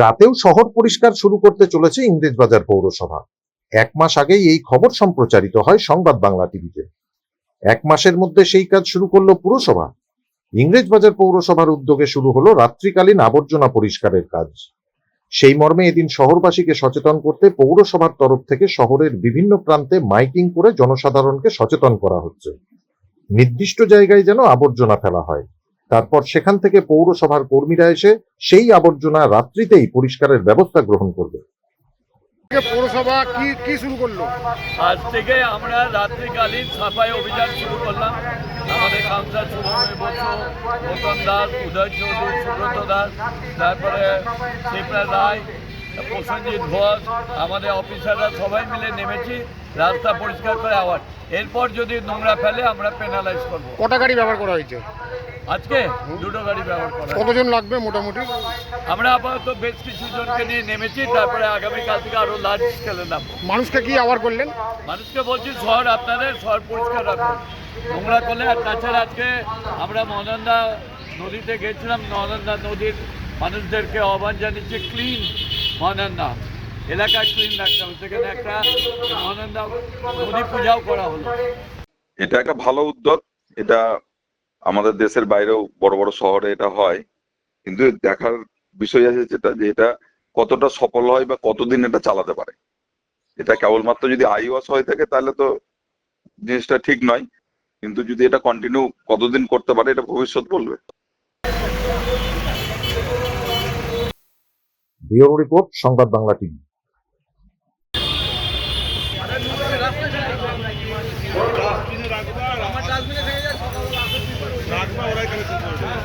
রাতেও শহর পরিষ্কার শুরু করতে চলেছে ইংরেজবাজার পৌরসভা। এক মাস আগেই এই খবর সম্প্রচারিত হয় সংবাদ বাংলা টিভিতে। এক মাসের মধ্যে সেই কাজ শুরু করল পুরসভা। ইংরেজবাজার পৌরসভার উদ্যোগে শুরু হলো রাত্রিকালীন আবর্জনা পরিষ্কারের কাজ। সেই মর্মে এদিন শহরবাসীকে সচেতন করতে পৌরসভার তরফ থেকে শহরের বিভিন্ন প্রান্তে মাইকিং করে জনসাধারণকে সচেতন করা হচ্ছে। নির্দিষ্ট জায়গায় যেন আবর্জনা ফেলা হয়। তারপর সেখান থেকে পৌরসভার কর্মীরা এসে সেই আবর্জনা রাত্রিতেই পরিষ্কারের ব্যবস্থা গ্রহণ করবে। পৌরসভা কি কি শুরু করল? আজ থেকে আমরা রাত্রিকালীন সাফাই অভিযান শুরু করলাম। আমাদের কাউন্সিলর শুভময় বসু গৌতম দাস উদয় চৌধুরী সুব্রত দাস তারপরে শিবরা রায় প্রসেনজিৎ ঘোষ আমাদের অফিসাররা সবাই মিলে নেমেছি রাস্তা পরিষ্কার করে আবার এরপর যদি নোংরা ফেলে আমরা পেনালাইজ করব। কটা গাড়ি ব্যবহার করা হয়েছে? আজকে দুটো গাড়ি ব্যবহার করা কতজন লাগবে মোটামুটি? আমরা আপাতত বেশ কিছু জনকে নিয়ে নেমেছি তারপরে আগামীকাল থেকে আরও লার্জ স্কেলে নামবো। মানুষকে কি আবার করলেন? মানুষকে বলছি শহর আপনাদের শহর পরিষ্কার রাখুন। নোংরা করলে আর তাছাড়া আজকে আমরা মহানন্দা নদীতে গেছিলাম মহানন্দা নদীর মানুষদেরকে আহ্বান জানিয়েছি ক্লিন মহানন্দা। এলাকা ক্লিন রাখতে হবে। সেখানে একটা মহানন্দা নদী পূজাও করা হলো। এটা একটা ভালো উদ্যোগ। এটা আমাদের দেশের বাইরেও বড় বড় শহরে এটা হয়। কিন্তু দেখার বিষয় আছে যেটা যে এটা কতটা সফল হয় বা কতদিন এটা চালাতে পারে। এটা কেবলমাত্র যদি আইওয়াস হয়ে থাকে তাহলে তো জিনিসটা ঠিক নয়। কিন্তু যদি এটা কন্টিনিউ কতদিন করতে পারে এটা ভবিষ্যৎ বলবে। রিপোর্ট সংবাদ বাংলা টিম 今おらいかにするのす。